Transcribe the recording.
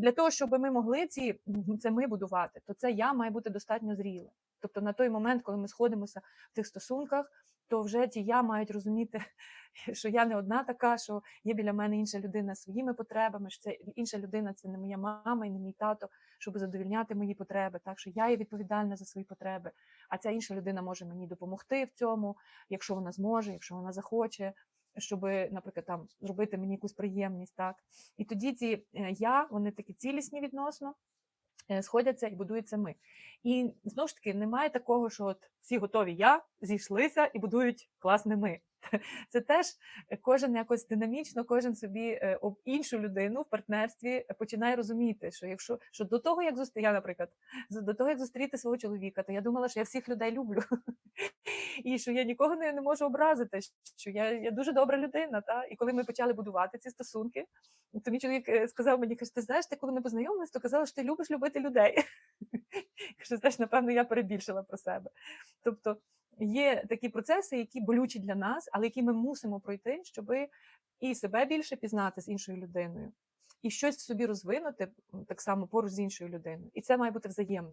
для того, щоб ми могли ці це ми будувати, то це я має бути достатньо зріле. Тобто на той момент, коли ми сходимося в тих стосунках, то вже ті я мають розуміти, що я не одна така, що є біля мене інша людина своїми потребами, що це інша людина це не моя мама і не мій тато, щоб задовільняти мої потреби. Так що я є відповідальна за свої потреби, а ця інша людина може мені допомогти в цьому, якщо вона зможе, якщо вона захоче. Щоб, наприклад, там зробити мені якусь приємність, так і тоді ці е, я, вони такі цілісні відносно, е, сходяться і будуються ми. І знову ж таки немає такого, що от всі готові я зійшлися і будують класне ми. Це теж кожен якось динамічно, кожен собі е, об іншу людину в партнерстві починає розуміти, що якщо що до того, як зустріти, я, наприклад, до того, як зустріти свого чоловіка, то я думала, що я всіх людей люблю. І що я нікого не, не можу образити, що я, я дуже добра людина. Та? І коли ми почали будувати ці стосунки, то мій чоловік е, сказав мені, каже, ти знаєш, ти коли ми познайомились, то казала, що ти любиш любити людей. Що знаєш, напевно, я перебільшила про себе. Тобто є такі процеси, які болючі для нас, але які ми мусимо пройти, щоб і себе більше пізнати з іншою людиною, і щось в собі розвинути так само поруч з іншою людиною. І це має бути взаємно.